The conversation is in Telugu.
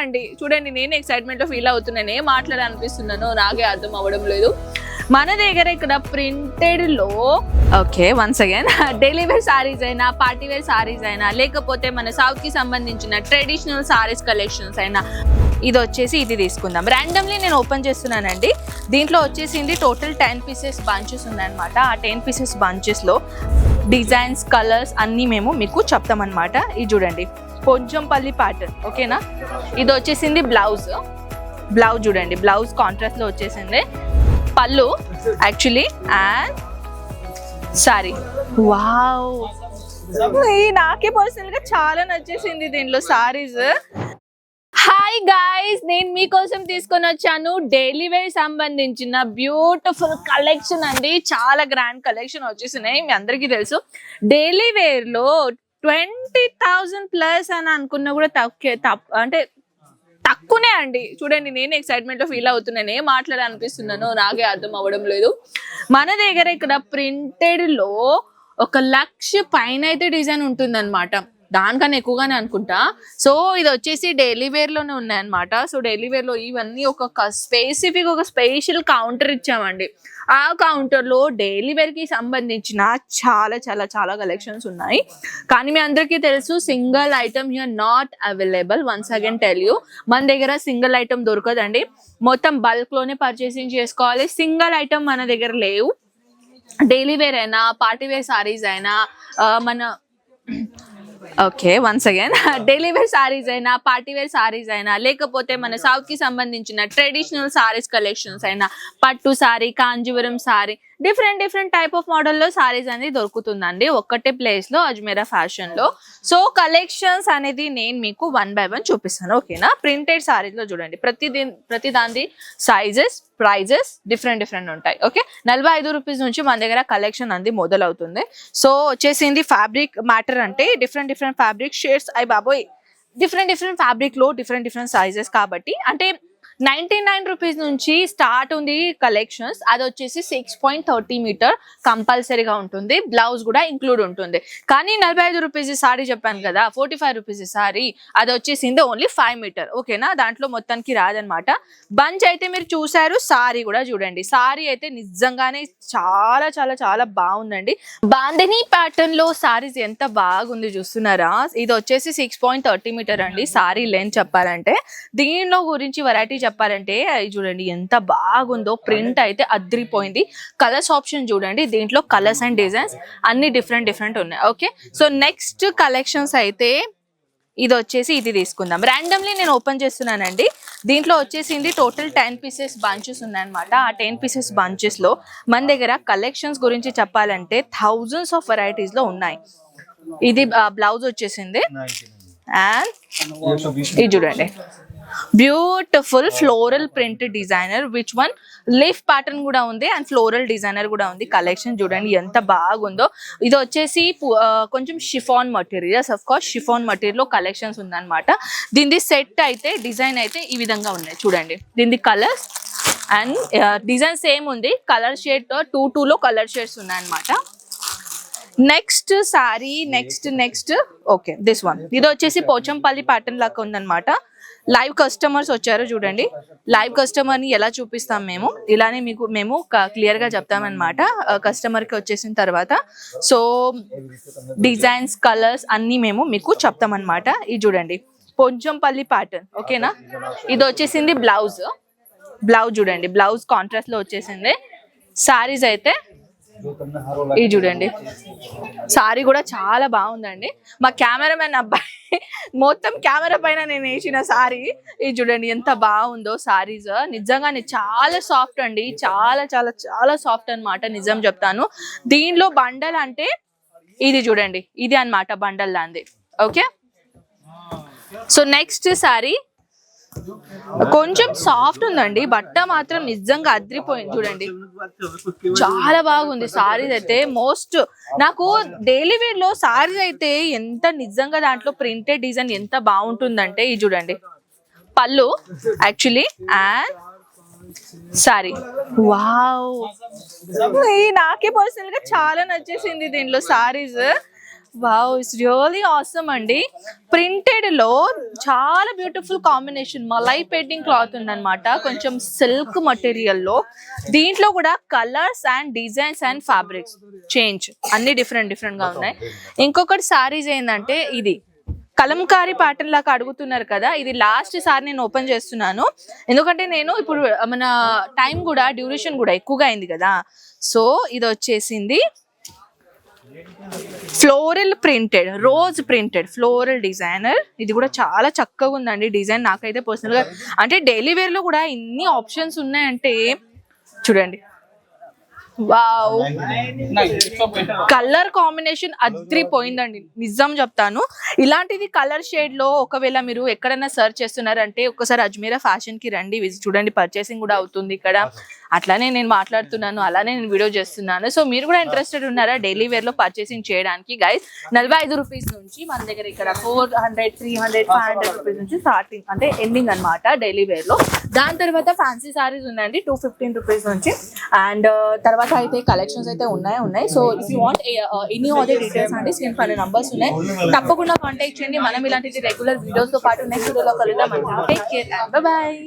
అండి. చూడండి నేను ఎక్సైట్మెంట్లో ఫీల్ అవుతున్నాను ఏం మాట్లాడాలనిపిస్తున్నానో నాకే అర్థం అవ్వడం లేదు. మన దగ్గర ఇక్కడ ప్రింటెడ్లో okay once again daily wear saris అయినా పార్టీ వేర్ సారీస్ అయినా లేకపోతే మన సౌత్కి సంబంధించిన ట్రెడిషనల్ సారీస్ కలెక్షన్స్ అయినా ఇది వచ్చేసి ఇది తీసుకుందాం. ర్యాండమ్లీ నేను ఓపెన్ చేస్తున్నానండి. దీంట్లో వచ్చేసింది టోటల్ టెన్ పీసెస్ బంచెస్ ఉన్నాయన్నమాట ఆ టెన్ పీసెస్ బంచెస్లో డిజైన్స్ కలర్స్ అన్నీ మేము మీకు చెప్తామన్నమాట. ఇది చూడండి. కొంచెంపల్లి ప్యాటర్న్ ఓకేనా? ఇది వచ్చేసింది బ్లౌజ్ బ్లౌజ్ చూడండి బ్లౌజ్ కాంట్రాస్ట్లో వచ్చేసింది. పళ్ళు యాక్చువల్లీ అండ్ సారీ వావ్ ఈ నాకే పర్సనల్గా చాలా నచ్చేసింది దీంట్లో సారీస్ హాయ్ గాయ్స్ నేను మీకోసం తీసుకొని వచ్చాను. డైలీ వేర్ సంబంధించిన బ్యూటిఫుల్ కలెక్షన్ అండి. చాలా గ్రాండ్ కలెక్షన్ వచ్చేసినాయి మీ అందరికీ తెలుసు. డైలీ వేర్లో ట్వంటీ థౌజండ్ ప్లస్ అని అనుకున్నా కూడా తక్కువే అంటే తక్కువనే అండి. చూడండి నేను ఎక్సైట్మెంట్లో ఫీల్ అవుతున్నాను ఏం మాట్లాడాలనిపిస్తున్నాను నాకే అర్థం అవ్వడం లేదు. మన దగ్గర ఇక్కడ ప్రింటెడ్లో ఒక లక్ష పైన అయితే డిజైన్ ఉంటుంది దానికన్నా ఎక్కువగానే అనుకుంటా. సో ఇది వచ్చేసి డైలీ వేర్లోనే ఉన్నాయన్నమాట. సో డైలీ వేర్లో ఇవన్నీ ఒక స్పెసిఫిక్ ఒక స్పెషల్ కౌంటర్ ఇచ్చామండి. ఆ కౌంటర్లో డైలీ వేర్కి సంబంధించిన చాలా చాలా చాలా కలెక్షన్స్ ఉన్నాయి. కానీ మీ అందరికీ తెలుసు single item here not available once again tell you మన దగ్గర సింగిల్ ఐటమ్ దొరకదండి. మొత్తం బల్క్లోనే పర్చేసింగ్ చేసుకోవాలి. సింగిల్ ఐటమ్ మన దగ్గర లేవు. డైలీ వేర్ అయినా పార్టీ వేర్ సారీస్ అయినా మన okay once again daily wear saris అయినా పార్టీ వేర్ సారీస్ అయినా లేకపోతే మన సౌత్కి సంబంధించిన ట్రెడిషనల్ సారీస్ కలెక్షన్స్ అయినా పట్టు sari Kanjeevaram sari different different type of మోడల్లో సారీస్ అనేది దొరుకుతుందండి. ఒక్కటే ప్లేస్లో అజ్మీరా ఫ్యాషన్లో సో కలెక్షన్స్ అనేది నేను మీకు వన్ బై వన్ చూపిస్తాను. ఓకేనా ప్రింటెడ్ సారీస్లో చూడండి. ప్రతి ప్రతి దాని సైజెస్ ప్రైజెస్ డిఫరెంట్ డిఫరెంట్ ఉంటాయి. ఓకే నలభై ఐదు రూపీస్ నుంచి మన దగ్గర కలెక్షన్ అంది మొదలవుతుంది. సో వచ్చేసింది ఫ్యాబ్రిక్ మ్యాటర్ అంటే డిఫరెంట్ డిఫరెంట్ ఫ్యాబ్రిక్ షేడ్స్ అయి బాబోయ్! డిఫరెంట్ డిఫరెంట్ ఫ్యాబ్రిక్లో డిఫరెంట్ డిఫరెంట్ సైజెస్ కాబట్టి అంటే నైన్టీ నైన్ రూపీస్ నుంచి స్టార్ట్ ఉంది కలెక్షన్స్. అది వచ్చేసి సిక్స్ పాయింట్ థర్టీ మీటర్ కంపల్సరీగా ఉంటుంది. బ్లౌజ్ కూడా ఇంక్లూడ్ ఉంటుంది. కానీ నలభై ఐదు రూపీస్ సారీ చెప్పాను కదా ఫోర్టీ ఫైవ్ రూపీస్ సారీ. అది వచ్చేసింది ఓన్లీ ఫైవ్ మీటర్. ఓకేనా? దాంట్లో మొత్తానికి రాదనమాట బంచ్ అయితే మీరు చూసారు సారీ కూడా చూడండి. సారీ అయితే నిజంగానే చాలా చాలా చాలా బాగుందండి. బాందిని ప్యాటర్న్లో సారీస్ ఎంత బాగుంది చూస్తున్నారా? ఇది వచ్చేసి సిక్స్ పాయింట్ థర్టీ మీటర్ అండి సారీ లెంత్ చెప్పాలంటే. దీనిలో గురించి వెరైటీ చెప్పాలంటే అది చూడండి ఎంత బాగుందో ప్రింట్ అయితే అద్రిపోయింది. కలర్స్ ఆప్షన్ చూడండి దీంట్లో కలర్స్ అండ్ డిజైన్స్ అన్ని డిఫరెంట్ డిఫరెంట్ ఉన్నాయి. ఓకే సో నెక్స్ట్ కలెక్షన్స్ అయితే ఇది వచ్చేసి ఇది తీసుకుందాం. ర్యాండమ్లీ నేను ఓపెన్ చేస్తున్నానండి. దీంట్లో వచ్చేసింది టోటల్ టెన్ పీసెస్ బంచెస్ ఉన్నాయన్నమాట. ఆ టెన్ పీసెస్ బంచెస్లో మన దగ్గర కలెక్షన్స్ గురించి చెప్పాలంటే థౌజండ్స్ ఆఫ్ వెరైటీస్లో ఉన్నాయి. ఇది బ్లౌజ్ వచ్చేసింది. అండ్ ఇది చూడండి. Beautiful floral print designer which one leaf pattern కూడా ఉంది అండ్ ఫ్లోరల్ డిజైనర్ కూడా ఉంది. కలెక్షన్ చూడండి ఎంత బాగుందో. ఇది వచ్చేసి కొంచెం chiffon materials of course chiffon మటీరియల్లో collections ఉందన్నమాట. దీనిది సెట్ అయితే డిజైన్ అయితే ఈ విధంగా ఉన్నాయి. చూడండి. దీనిది కలర్స్ అండ్ డిజైన్ సేమ్ ఉంది. కలర్ షేడ్ టూ టూ లో కలర్ షేడ్స్ ఉన్నాయన్నమాట. Next sari next next okay this one ఇది వచ్చేసి పోచంపల్లి ప్యాటర్న్ లాగా ఉందన్నమాట. లైవ్ కస్టమర్స్ వచ్చారు చూడండి. లైవ్ కస్టమర్ని ఎలా చూపిస్తాం మేము? ఇలానే మీకు మేము క్లియర్గా చెప్తామన్నమాట. కస్టమర్కి వచ్చేసిన తర్వాత. సో డిజైన్స్ కలర్స్ అన్ని మేము మీకు చెప్తామన్నమాట. ఇది చూడండి. పొంచంపల్లి ప్యాటర్న్ ఓకేనా ఇది వచ్చేసింది బ్లౌజ్ బ్లౌజ్ చూడండి. బ్లౌజ్ కాంట్రాస్ట్లో వచ్చేసింది. సారీస్ అయితే ఇది చూడండి. సారీ కూడా చాలా బాగుందండి. మా కెమెరామెన్ అబ్బాయి మొత్తం కెమెరా పైన నేను వేసిన సారీ ఇది చూడండి ఎంత బాగుందో సారీస్ నిజంగానే చాలా సాఫ్ట్ అండి. చాలా చాలా చాలా సాఫ్ట్ అన్నమాట నిజం చెప్తాను. దీనిలో బండల్ అంటే ఇది చూడండి. ఇది అన్నమాట బండల్ దాంది ఓకే? సో నెక్స్ట్ సారీ కొంచెం సాఫ్ట్ ఉందండి బట్ట మాత్రం నిజంగా అద్రిపోయింది చూడండి. చాలా బాగుంది సారీస్ అయితే. మోస్ట్ నాకు డైలీ వేర్లో సారీస్ అయితే ఎంత నిజంగా దాంట్లో ప్రింటెడ్ డిజైన్ ఎంత బాగుంటుందంటే ఇది చూడండి. పళ్ళు యాక్చువల్లీ అండ్ సారీ వావ్ ఈ నాకే పర్సనల్గా చాలా నచ్చేసింది దీంట్లో saris wow it's really awesome అండి. ప్రింటెడ్లో చాలా బ్యూటిఫుల్ కాంబినేషన్ మలై పెయింటింగ్ క్లాత్ ఉందన్నమాట. కొంచెం సిల్క్ మటీరియల్లో. దీంట్లో కూడా colours and designs and fabrics change అన్ని డిఫరెంట్ డిఫరెంట్గా ఉన్నాయి. ఇంకొకటి సారీస్ ఏంటంటే ఇది. కలంకారీ ప్యాటర్న్ లాగా అడుగుతున్నారు కదా ఇది లాస్ట్ సారి నేను ఓపెన్ చేస్తున్నాను. ఎందుకంటే నేను ఇప్పుడు మన టైం కూడా డ్యూరేషన్ కూడా ఎక్కువగా అయింది కదా. సో ఇది వచ్చేసింది. Floral printed rose printed floral designer. ఇది కూడా చాలా చక్కగా ఉందండి డిజైన్. నాకైతే పర్సనల్గా అంటే డైలీ వేర్లో కూడా ఇన్ని ఆప్షన్స్ ఉన్నాయంటే చూడండి. వావ్. కలర్ కాంబినేషన్ అద్రిపోయిందండి. నిజం చెప్తాను. ఇలాంటిది కలర్ షేడ్లో ఒకవేళ మీరు ఎక్కడైనా సర్చ్ చేస్తున్నారంటే ఒకసారి అజ్మీరా ఫ్యాషన్కి రండి చూడండి పర్చేసింగ్ కూడా అవుతుంది ఇక్కడ. అట్లానే నేను మాట్లాడుతున్నాను అలానే నేను వీడియో చేస్తున్నాను. సో మీరు కూడా ఇంట్రెస్టెడ్ ఉన్నారా డైలీ వేర్లో పర్చేసింగ్ చేయడానికి? గైస్ నలభై ఐదు రూపీస్ నుంచి మన దగ్గర ఇక్కడ four hundred three hundred five hundred rupees నుంచి స్టార్టింగ్ అంటే ఎండింగ్ అన్నమాట డైలీ వేర్లో. దాని తర్వాత ఫ్యాన్సీ సారీస్ ఉందండి టూ ఫిఫ్టీన్ రూపీస్ నుంచి. అండ్ uh, తర్వాత అయితే కలెక్షన్స్ అయితే ఉన్నాయి ఉన్నాయి. So if you want any other details అండి స్క్రీన్ పైన నంబర్స్ ఉన్నాయి. తప్పకుండా కాంటాక్ట్ చేయండి. మనం ఇలాంటి రెగ్యులర్ వీడియోస్తో పాటు నెక్స్ట్ వీడియోలో కలుద్దాం. Take care bye